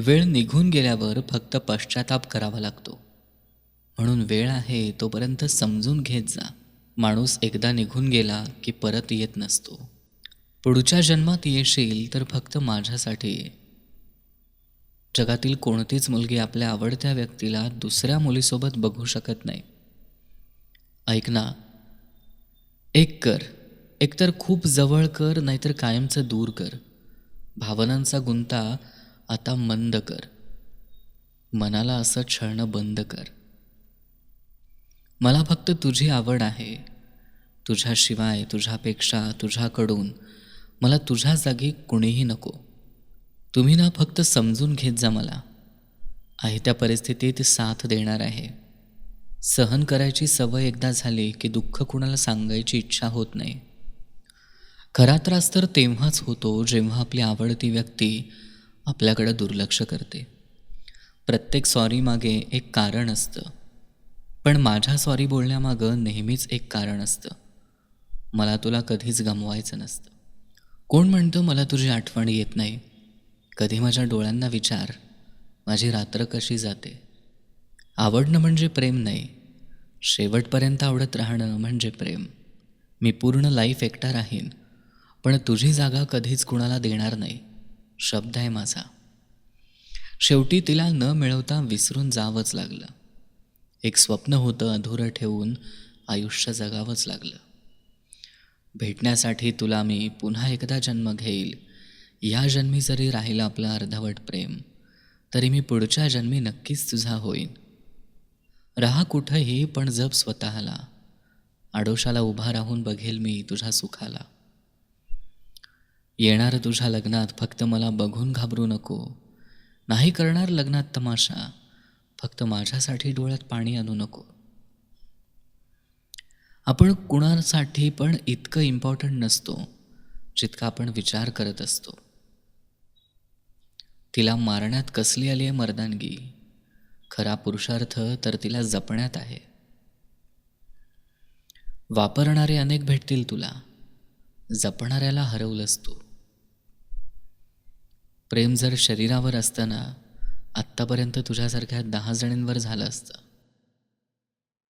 वेळ निघून गेल्यावर फक्त पश्चाताप करावा लागतो. म्हणून वेळ आहे तोपर्यंत समजून घेत जा. माणूस एकदा निघून गेला की परत येत नसतो. पुढच्या जन्मात येशील तर फक्त माझ्यासाठी ये. जगातील कोणतीच मुलगी आपल्या आवडत्या व्यक्तीला दुसऱ्या मुलीसोबत बघू शकत नाही. ऐक ना. एक कर. एकतर खूप जवळ कर नाहीतर कायमचं दूर कर. भावनांचा गुंता आता मंद कर. मनाला असं छळणं बंद कर. मला फक्त तुझी आवड आहे. तुझ्याशिवाय तुझ्यापेक्षा तुझ्याकडून मला तुझ्या जागी कुणीही नको. तुम्ही ना फक्त समजून घेत जा मला. आहे त्या परिस्थितीत साथ देणार आहे. सहन करायची सवय एकदा झाली की दुःख कुणाला सांगायची इच्छा होत नाही. खरा त्रास तर तेव्हाच होतो जेव्हा आपली आवडती व्यक्ती आपल्याकडं दुर्लक्ष करते. प्रत्येक सॉरी मागे एक कारण असतं. पण माझ्या सॉरी बोलण्यामागं नेहमीच एक कारण असतं. मला तुला कधीच गमवायचं नसतं. कोण म्हणतं मला तुझी आठवण येत नाही? कधी माझ्या डोळ्यांना विचार माझी रात्र कशी जाते? आवडणं म्हणजे प्रेम नाही. शेवटपर्यंत आवडत राहणं म्हणजे प्रेम. मी पूर्ण लाईफ एकटा राहीन. पण तुझी जागा कधीच कुणाला देणार नाही. शब्द आहे माझा. शेवटी तिला न मिळवता विसरून जावंच लागलं. एक स्वप्न होतं अधुरं ठेवून आयुष्य जगावंच लागलं. भेटण्यासाठी तुला मी पुन्हा एकदा जन्म घेईल. या जन्मी जरी राहिलं आपलं अर्धवट प्रेम तरी मी पुढच्या जन्मी नक्कीच तुझा होईन. राहा कुठंही पण जप स्वतःला. आडोशाला उभा राहून बघेल मी तुझ्या सुखाला. येणार तुझ्या लग्नात फक्त मला बघून घाबरू नको. नाही करणार लग्नात तमाशा फक्त माझ्यासाठी डोळ्यात पाणी आणू नको. आपण कुणासाठी पण इतकं इम्पॉर्टंट नसतो जितका आपण विचार करत असतो. तिला मारण्यात कसली आली आहे मर्दानगी? खरा पुरुषार्थ तर तिला जपण्यात आहे. वापरणारे अनेक भेटतील तुला. जपणाऱ्याला हरवलंस तू. प्रेम जर शरीरावर असतं ना आत्तापर्यंत तुझ्यासारख्या दहा जणींवर झालं असतं.